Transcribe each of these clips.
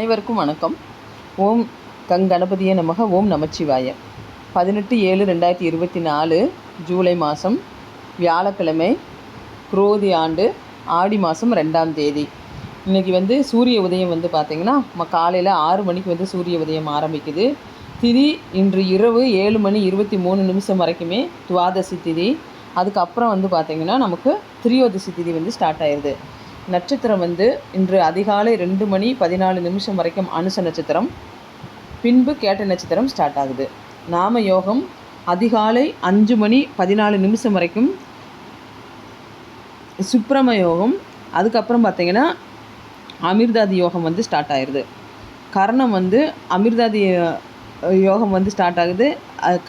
அனைவருக்கும் வணக்கம். ஓம் கங் கணபதியே நமக ஓம் நமச்சிவாய. பதினெட்டு ஏழு ரெண்டாயிரத்தி இருபத்தி நாலு ஜூலை மாதம் வியாழக்கிழமை குரோதி ஆண்டு ஆடி மாதம் ரெண்டாம் தேதி. இன்றைக்கி வந்து சூரிய உதயம் வந்து பார்த்திங்கன்னா ம காலையில் ஆறு மணிக்கு வந்து சூரிய உதயம் ஆரம்பிக்குது. திதி இன்று இரவு ஏழு மணி இருபத்தி மூணு நிமிஷம் வரைக்குமே துவாதசி திதி. அதுக்கப்புறம் வந்து பார்த்திங்கன்னா நமக்கு திரியோதசி திதி வந்து ஸ்டார்ட் ஆயிடுது நட்சத்திரம் வந்து இன்று அதிகாலை ரெண்டு மணி பதினாலு நிமிஷம் வரைக்கும் அனுச நட்சத்திரம். பின்பு கேட்ட நட்சத்திரம் ஸ்டார்ட் ஆகுது. நாம யோகம் அதிகாலை அஞ்சு மணி பதினாலு நிமிஷம் வரைக்கும் சுப்ரம யோகம். அதுக்கப்புறம் பார்த்தீங்கன்னா அமிர்தாதி யோகம் வந்து ஸ்டார்ட் ஆயிடுது கர்ணம் வந்து அமிர்தாதி யோகம் வந்து ஸ்டார்ட் ஆகுது.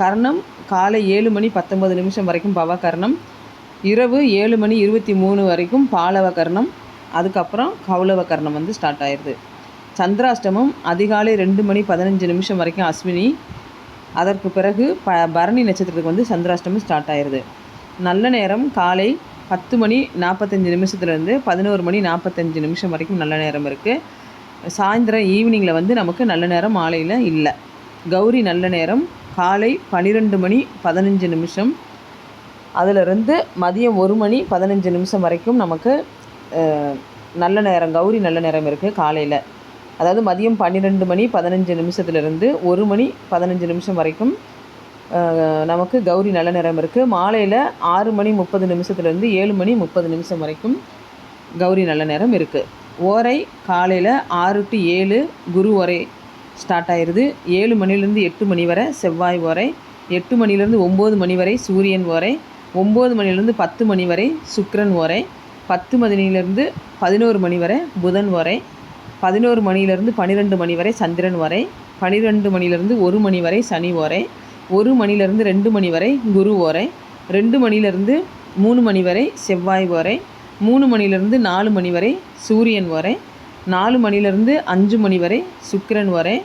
கர்ணம் காலை ஏழு மணி பத்தொம்பது நிமிஷம் வரைக்கும் பவ கர்ணம் இரவு ஏழு மணி இருபத்தி மூணு வரைக்கும் பாலவ கர்ணம் அதுக்கப்புறம் கௌலவ கர்ணம் வந்து ஸ்டார்ட் ஆயிடுது சந்திராஷ்டமம் அதிகாலை ரெண்டு மணி பதினஞ்சு நிமிஷம் வரைக்கும் அஸ்வினி அதற்கு பிறகு ப பரணி நட்சத்திரத்துக்கு வந்து சந்திராஷ்டமம் ஸ்டார்ட் ஆயிடுது நல்ல நேரம் காலை பத்து மணி நாற்பத்தஞ்சு நிமிஷத்துலேருந்து பதினோரு மணி நாற்பத்தஞ்சு நிமிஷம் வரைக்கும் நல்ல நேரம் இருக்குது சாயந்தரம் ஈவினிங்கில் வந்து நமக்கு நல்ல நேரம் மாலையில் இல்லை. கௌரி நல்ல நேரம் காலை பன்னிரெண்டு மணி பதினஞ்சு நிமிஷம். அதிலிருந்து மதியம் ஒரு மணி பதினஞ்சு நிமிஷம் வரைக்கும் நமக்கு நல்ல நேரம் கௌரி நல்ல நேரம் இருக்குது காலையில். அதாவது மதியம் பன்னிரெண்டு மணி பதினஞ்சு நிமிஷத்துலேருந்து ஒரு மணி பதினஞ்சு நிமிஷம் வரைக்கும் நமக்கு கௌரி நல்ல நேரம் இருக்குது மாலையில் ஆறு மணி முப்பது நிமிஷத்துலேருந்து ஏழு மணி முப்பது நிமிஷம் வரைக்கும் கௌரி நல்ல நேரம் இருக்குது ஓரை காலையில் ஆறு டு ஏழு குரு ஓரை ஸ்டார்ட் ஆயிடுது ஏழு மணிலேருந்து எட்டு மணி வரை செவ்வாய் ஓரை எட்டு மணிலேருந்து ஒம்பது மணி வரை சூரியன் ஓரை ஒம்பது மணிலேருந்து பத்து மணி வரை சுக்ரன் ஓரை பத்து மணிலேருந்து பதினோரு மணி வரை புதன் வரை பதினோரு மணிலேருந்து பன்னிரெண்டு மணி வரை சந்திரன் வரை பன்னிரெண்டு மணிலேருந்து ஒரு மணி வரை சனி ஓரை ஒரு மணிலேருந்து ரெண்டு மணி வரை குரு ஓரை ரெண்டு மணிலேருந்து மூணு மணி வரை செவ்வாய் ஓரை மூணு மணிலேருந்து நாலு மணி வரை சூரியன் ஓரை நாலு மணிலேருந்து அஞ்சு மணி வரை சுக்கிரன் வரை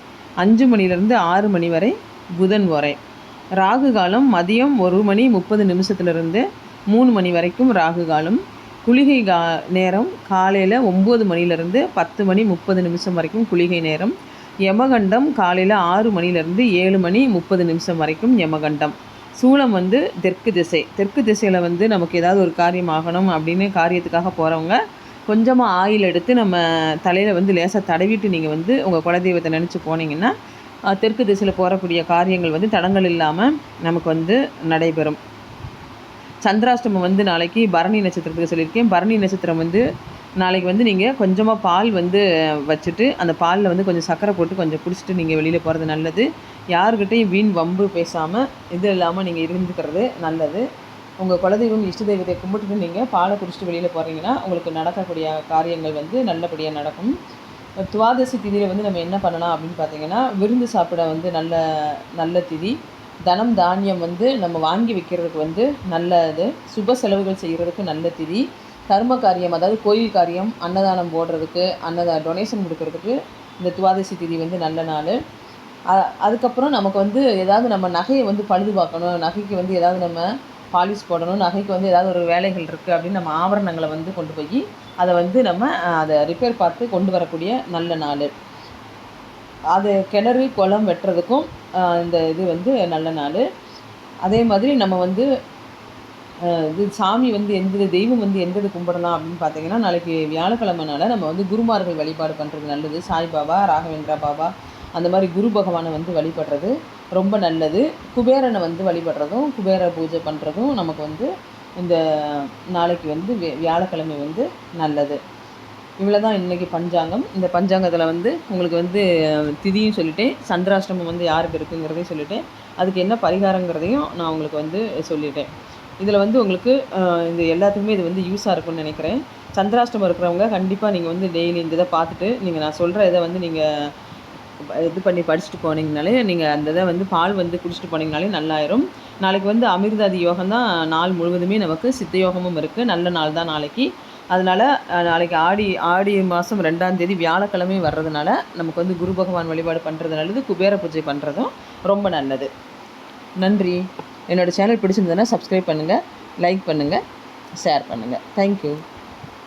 அஞ்சு மணிலேருந்து ஆறு மணி வரை புதன் வரை. ராகு காலம் மதியம் ஒரு மணி முப்பது நிமிஷத்துலேருந்து மூணு மணி வரைக்கும் ராகு காலம். குளிகை கா நேரம் காலையில் ஒம்பது மணிலேருந்து பத்து மணி முப்பது நிமிஷம் வரைக்கும் குளிகை நேரம். யமகண்டம் காலையில் ஆறு மணிலேருந்து ஏழு மணி முப்பது நிமிஷம் வரைக்கும் யமகண்டம். சூளம் வந்து தெற்கு திசை. தெற்கு திசையில் வந்து நமக்கு ஏதாவது ஒரு காரியம் ஆகணும் அப்படின்னு காரியத்துக்காக போகிறவங்க கொஞ்சமாக ஆயில் எடுத்து நம்ம தலையில் வந்து லேசாக தடவிட்டு நீங்கள் வந்து உங்கள் குலதெய்வத்தை நினச்சி போனீங்கன்னா தெற்கு திசையில் போகக்கூடிய காரியங்கள் வந்து தடங்கள் இல்லாமல் நமக்கு வந்து நடைபெறும். சந்திராஷ்டமம் வந்து நாளைக்கு பரணி நட்சத்திரத்துக்கு சொல்லியிருக்கேன். பரணி நட்சத்திரம் வந்து நாளைக்கு வந்து நீங்கள் கொஞ்சமாக பால் வந்து வச்சுட்டு அந்த பாலில் வந்து கொஞ்சம் சர்க்கரை போட்டு கொஞ்சம் குடிச்சிட்டு நீங்கள் வெளியில் போகிறது நல்லது. யாருக்கிட்டையும் வீண் வம்பு பேசாமல் இது இல்லாமல் நீங்கள் இருந்துக்கிறது நல்லது. உங்கள் குலதெய்வம் இஷ்ட தெய்வத்தை கும்பிட்டுட்டு நீங்கள் பாலை குடிச்சிட்டு வெளியில் போகிறீங்கன்னா உங்களுக்கு நடக்கக்கூடிய காரியங்கள் வந்து நல்லபடியாக நடக்கும். துவாதசி திதியில் வந்து நம்ம என்ன பண்ணலாம் அப்படின்னு பார்த்தீங்கன்னா விருந்து சாப்பிட வந்து நல்ல நல்ல திதி. தனம் தானியம் வந்து நம்ம வாங்கி வைக்கிறதுக்கு வந்து நல்லது. சுப செலவுகள் செய்கிறதுக்கு நல்ல திதி. கர்ம காரியம் அதாவது கோயில் காரியம் அன்னதானம் போடுறதுக்கு அன்னதா டொனேஷன் கொடுக்கறதுக்கு இந்த துவாதசி திதி வந்து நல்ல நாள். அதுக்கப்புறம் நமக்கு வந்து ஏதாவது நம்ம நகையை வந்து பழுது பார்க்கணும் நகைக்கு வந்து ஏதாவது நம்ம பாலிஷ் போடணும். நகைக்கு வந்து ஏதாவது ஒரு வேலைகள் இருக்குது அப்படின்னு நம்ம ஆபரணங்களை வந்து கொண்டு போய் அதை வந்து நம்ம அதை ரிப்பேர் பார்த்து கொண்டு வரக்கூடிய நல்ல நாள். அது கிணறு குளம் வெட்டுறதுக்கும் இந்த இது வந்து நல்ல நாள். அதே மாதிரி நம்ம வந்து இது சாமி வந்து எந்த தெய்வம் வந்து எந்தது கும்பிடலாம் அப்படின்னு பார்த்தீங்கன்னா நாளைக்கு வியாழக்கிழமைனால நம்ம வந்து குருமார்கள் வழிபாடு பண்ணுறது நல்லது. சாய்பாபா ராகவேந்திரா பாபா அந்த மாதிரி குரு பகவானை வந்து வழிபடுறது ரொம்ப நல்லது. குபேரனை வந்து வழிபடுறதும் குபேர பூஜை பண்ணுறதும் நமக்கு வந்து இந்த நாளைக்கு வந்து வியாழக்கிழமை வந்து நல்லது. இவ்வளோ தான் இன்றைக்கி பஞ்சாங்கம். இந்த பஞ்சாங்கத்தில் வந்து உங்களுக்கு வந்து திதியும் சொல்லிட்டேன் சந்திராஷ்டமம் வந்து யாருக்கு இருக்குங்கிறதையும் சொல்லிட்டேன். அதுக்கு என்ன பரிகாரங்கிறதையும் நான் உங்களுக்கு வந்து சொல்லிட்டேன். இதில் வந்து உங்களுக்கு இது எல்லாத்துக்குமே இது வந்து யூஸாக இருக்கும்னு நினைக்கிறேன். சந்திராஷ்டமம் இருக்கிறவங்க கண்டிப்பாக நீங்கள் வந்து டெய்லி இந்த இதை பார்த்துட்டு நீங்கள் நான் சொல்கிற இதை வந்து நீங்கள் இது பண்ணி படிச்சுட்டு போனீங்கனாலே நீங்கள் அந்த இதை வந்து பால் வந்து குடிச்சிட்டு போனீங்கனாலே நல்லாயிரும். நாளைக்கு வந்து அமிர்தாதி யோகம் தான் நாள் முழுவதுமே நமக்கு சித்த யோகமும் இருக்குது நல்ல நாள் தான் நாளைக்கு. அதனால் நாளைக்கு ஆடி ஆடி மாதம் ரெண்டாம் தேதி வியாழக்கிழமை வர்றதுனால நமக்கு வந்து குரு பகவான் வழிபாடு பண்ணுறது நல்லது குபேர பூஜை பண்ணுறதும் ரொம்ப நல்லது. நன்றி. என்னோடய சேனல் பிடிச்சிருந்ததுன்னா சப்ஸ்கிரைப் பண்ணுங்கள் லைக் பண்ணுங்கள் ஷேர் பண்ணுங்கள் தேங்க்யூ